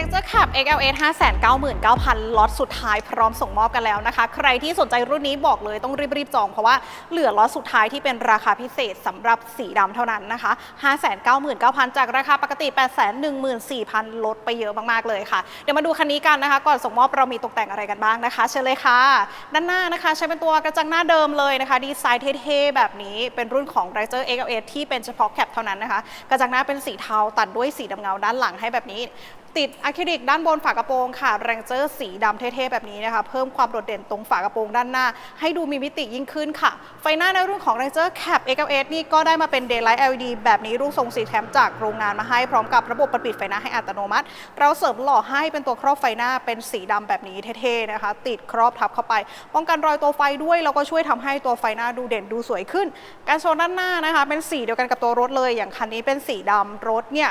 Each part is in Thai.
Ranger Cab XLS 599,000ล็อตสุดท้ายพร้อมส่งมอบกันแล้วนะคะ ใครที่สนใจรุ่นนี้บอกเลยต้องรีบๆจองเพราะว่าเหลือล็อตสุดท้ายที่เป็นราคาพิเศษสำหรับสีดำเท่านั้นนะคะ 599,000 จากราคาปกติ 814,000 ลดไปเยอะมากๆเลยค่ะ เดี๋ยวมาดูคันนี้กันนะคะ ก่อนส่งมอบเรามีตกแต่งอะไรกันบ้างนะคะ เชิญเลยค่ะ ด้านหน้านะคะ ใช้เป็นตัวกระจังหน้าเดิมเลยนะคะ ดีไซน์เท่ๆแบบนี้เป็นรุ่นของ Ranger XLS ที่เป็นเฉพาะแคปเท่านั้นนะคะ กระจังหน้าเป็นสีเทาตัดด้วยสีดำเงาด้านหลังให้แบบนี้ ติดอะคริลิกด้านบนฝากระโปรงค่ะแรงเจอร์สีดำเท่ๆแบบนี้นะคะเพิ่มความโดดเด่นตรงฝากระโปรงด้านหน้า ให้ดูมีมิติยิ่งขึ้นค่ะ ไฟหน้าในรุ่นของ Ranger Cap XLS นี่ก็ได้มาเป็น Daylight LED แบบนี้รูปทรงสีแถมจากโรงงานมาให้พร้อมกับระบบประปิดไฟหน้าให้อัตโนมัติ เราเสริมหล่อให้เป็นตัวครอบไฟหน้าเป็นสีดำแบบนี้เท่ๆนะคะ ติดครอบทับเข้าไป ป้องกันรอยตัวไฟด้วยแล้วก็ช่วยทำให้ตัวไฟหน้าดูเด่นดูสวยขึ้น การโชว์ด้านหน้านะคะ เป็นสีเดียวกันกับตัวรถเลยอย่างคันนี้เป็นสีดำรถเนี่ย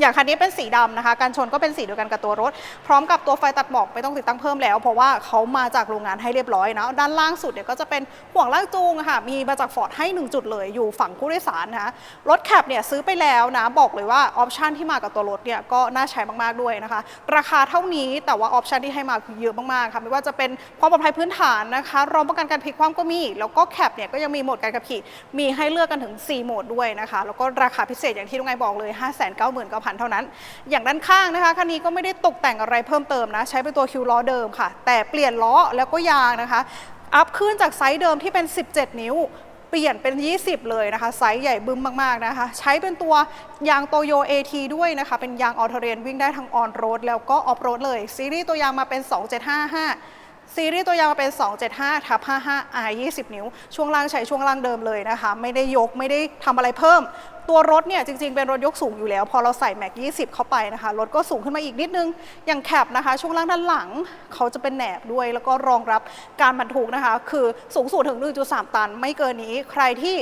อย่างคันนี้เป็นสีดำนะคะ การชนก็เป็นสีเดียวกันกับตัวรถ พร้อมกับตัวไฟตัดหมอกไม่ต้องติดตั้งเพิ่มแล้ว เพราะว่าเขามาจากโรงงานให้เรียบร้อยนะด้านล่างสุดเนี่ยก็จะเป็นห่วงล่ากจูงค่ะ มีมาจากฟอร์ดให้ 1 จุดเลยอยู่ฝั่งผู้โดยสารนะคะรถแคปเนี่ยซื้อไปแล้วนะบอกเลยว่าออปชันที่มากับตัวรถเนี่ยก็น่าใช้มากๆด้วยนะคะ ราคาเท่านี้แต่ว่าออปชันที่ให้มาคือเยอะมากๆค่ะไม่ว่าจะเป็นความปลอดภัยพื้นฐานนะคะรองป้องกันการพลิกคว่ำก็มี แล้วก็แคปเนี่ยก็ยังมีโหมดการขับขี่มีให้เลือกกันถึง 4 โหมดด้วยนะคะ แล้วก็ราคาพิเศษอย่างที่ลุงไงบอกเลย599,000เท่านั้น อย่างด้านข้างนะคะคันนี้ก็ไม่ได้ตกแต่งอะไรเพิ่มเติมนะ ใช้เป็นตัวคิวล้อเดิมค่ะ แต่เปลี่ยนล้อแล้วก็ยางนะคะ อัพขึ้นจากไซส์เดิมที่เป็น 17 นิ้วเปลี่ยนเป็น 20 เลยนะคะ ไซส์ใหญ่บึ้มมาก ๆ นะคะ ใช้เป็นตัวยางโตโย AT ด้วยนะคะ เป็นยางออ t เ r นวิ่งได้ทั้งออนโรดแล้วก็ออฟโรดเลย ซีรีส์ตัวยางมาเป็น 2755 ซีรีส์ตัวยางมาเป็น 275ทับ55 R 20 นิ้ว ช่วงล่างใช้ช่วงล่างเดิมเลยนะคะ ไม่ได้ยกไม่ได้ทำอะไรเพิ่ม ตัวรถเนี่ยจริง ๆ เป็นรถยกสูงอยู่แล้ว พอเราใส่แม็ก20 เข้าไปนะคะ รถก็สูงขึ้นมาอีกนิดนึง อย่างแคปนะคะ ช่วงล่างด้านหลังเขาจะเป็นแหนบด้วย แล้วก็รองรับการบรรทุกนะคะ คือสูงสุดถึง 1.3 ตัน ไม่เกินนี้ ใครที่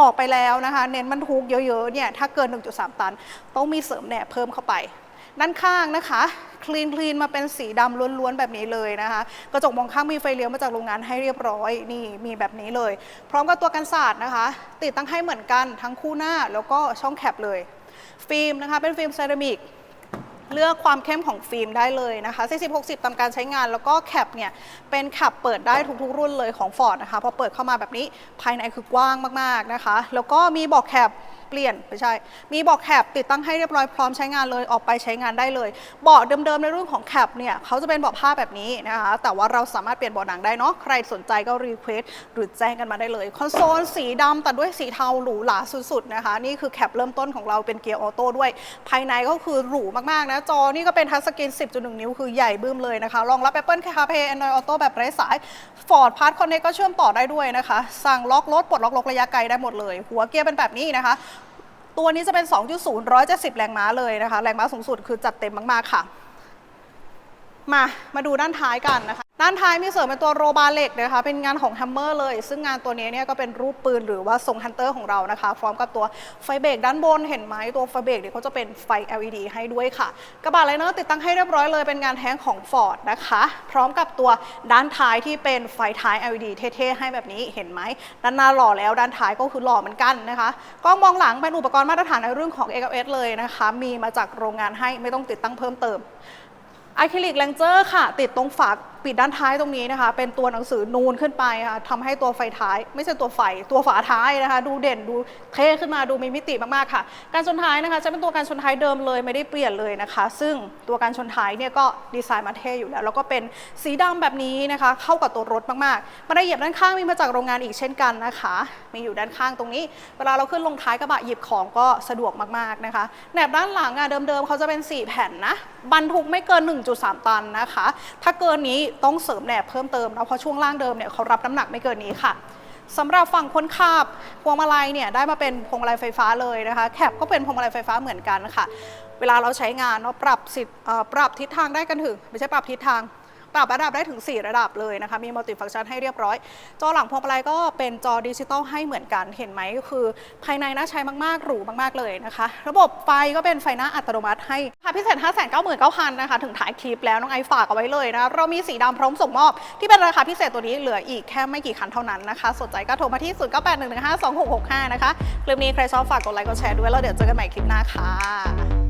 ออกไปแล้วนะคะ เน้นบรรทุกเยอะๆเนี่ย ถ้าเกิน 1.3 ตัน ต้องมีเสริมแหนบเพิ่มเข้าไป ด้านข้างนะคะ คลีนคลีนมาเป็นสีดำล้วนๆแบบนี้เลยนะคะกระจกมองข้างมีไฟเลี้ยวมาจากโรงงานให้เรียบร้อยนี่มีแบบนี้เลย พร้อมกับตัวกันศาสตร์นะคะ ติดตั้งให้เหมือนกันทั้งคู่หน้าแล้วก็ช่องแคปเลย ฟิล์มนะคะเป็นฟิล์มเซรามิกเลือกความเข้มของฟิล์มได้เลยนะคะ 40-60 ตามการใช้งาน แล้วก็แคปเนี่ย เป็นแคปเปิดได้ทุกๆ รุ่นเลยของ Ford นะคะ พอเปิดเข้ามาแบบนี้ ภายในคือกว้างมากๆนะคะ แล้วก็มีบอกแคป เปลี่ยนไม่ใช่ มีเบอกแคปติดตั้งให้เรียบร้อยพร้อมใช้งานเลยออกไปใช้งานได้เลยเบาะเดิมๆในรุ่นของแคปเนี่ยเขาจะเป็นเบาะผ้าแบบนี้นะคะแต่ว่าเราสามารถเปลี่ยนเบาะหนังได้เนาะใครสนใจก็รีเควสหรือแจ้งกันมาได้เลยคอนโซลสีดำแต่ด้วยสีเทาหรูหราสุดๆนะคะนี่คือแคปเริ่มต้นของเราเป็นเกียร์ออโต้ด้วย ภายในก็คือหรูมากๆนะจอนี่ก็เป็นทัชสกรีน 10.1 นิ้วคือใหญ่บึ้มเลยนะคะรองรับ Apple CarPlay Android Auto แบบไร้สาย Ford Pass Connect ก็เชื่อมต่อได้ด้วยนะคะ สั่งล็อกรถปลดล็อกรถระยะไกลได้หมดเลย หัวเกียร์เป็นแบบนี้นะคะ ตัวนี้จะเป็น 2.0 170 แรงม้าเลยนะคะ แรงม้าสูงสุดคือจัดเต็มมาก ๆ ค่ะ มา มาดูด้านท้ายกันนะคะ ด้านท้ายมีเสริมเป็นตัวโรบาเหล็กนะคะเป็นงานของ Hammer เลย ซึ่งงานตัวนี้เนี่ยก็เป็นรูปปืนหรือว่าทรงฮันเตอร์ของเรานะคะพร้อมกับตัวไฟเบรกด้านบนเห็นไหมตัวไฟเบรกเนี่ยเขาจะเป็นไฟ LED ให้ด้วยค่ะ กระบะไลเนอร์ติดตั้งให้เรียบร้อยเลยเป็นงานแท้งของ Ford นะคะ พร้อมกับตัวด้านท้ายที่เป็นไฟท้าย LED เท่ๆให้แบบนี้เห็นไหมด้านหน้าหล่อแล้วด้านท้ายก็คือหล่อเหมือนกันนะคะกล้องมองหลังเป็นอุปกรณ์มาตรฐานในเรื่องของ XLS เลยนะคะ มีมาจากโรงงานให้ไม่ต้องติดตั้งเพิ่มเติมอะคริลิกแลงเจอร์ค่ะ ติดตรงฝา ปิดด้านท้ายตรงนี้นะคะ เป็นตัวหนังสือนูนขึ้นไปค่ะทำให้ตัวไฟท้าย ไม่ใช่ตัวไฟ ตัวฝาท้ายนะคะ ดูเด่นดูเท่ขึ้นมาดูมีมิติมากๆค่ะ การชนท้ายนะคะจะเป็นตัวการชนท้ายเดิมเลยไม่ได้เปลี่ยนเลยนะคะ ซึ่งตัวการชนท้ายเนี่ยก็ดีไซน์มาเท่อยู่แล้ว แล้วก็เป็นสีดำแบบนี้นะคะ เข้ากับตัวรถมากๆมาได้เหยียบด้านข้างมีมาจากโรงงานอีกเช่นกันนะคะ มีอยู่ด้านข้างตรงนี้ เวลาเราขึ้นลงท้ายกระบะหยิบของก็สะดวกมากๆนะคะแหนบด้านหลังอะเดิมๆเขาจะเป็น 4 แผ่นนะบรรทุกไม่เกิน 1.3 ตันนะคะ ถ้าเกินนี้ต้องเสริมแหนบเพิ่มเติมนะเพราะช่วงล่างเดิมเนี่ยเขารับน้ำหนักไม่เกินนี้ค่ะสำหรับฝั่งคนขับพวงมาลัยเนี่ยได้มาเป็นพวงมาลัยไฟฟ้าเลยนะคะแคปก็เป็นพวงมาลัยไฟฟ้าเหมือนกันค่ะ เวลาเราใช้งานเนาะปรับสิทธิ์ปรับทิศทางได้กันถึง ไม่ใช่ปรับทิศทาง ปรับระดับได้ถึง 4 ระดับเลยนะคะมีมัลติฟังก์ชันให้เรียบร้อย จอหลังพวงมาลัยก็เป็นจอดิจิตอลให้เหมือนกันเห็นไหมก็คือ ภายในน่าใช้มากๆหรูมากๆเลยนะคะ ระบบไฟก็เป็นไฟหน้าอัตโนมัติให้ค่ะพิเศษ 5 9 9 0 0 0นะคะถึงถ่ายคลิปแล้วน้องไอฝากเอาไว้เลยนะคะเรามีสีดำพร้อมส่งมอบที่เป็นราคาพิเศษตัวนี้เหลืออีกแค่ไม่กี่คันเท่านั้นนะคะสนใจก็โทรมาที่0 9 8 1 1 5 2 6 6 5นะคะคลิปนี้ใครชอบฝากกดไลค์กดแชร์ด้วยแล้วเดี๋ยวเจอกันใหม่คลิปหน้าค่ะ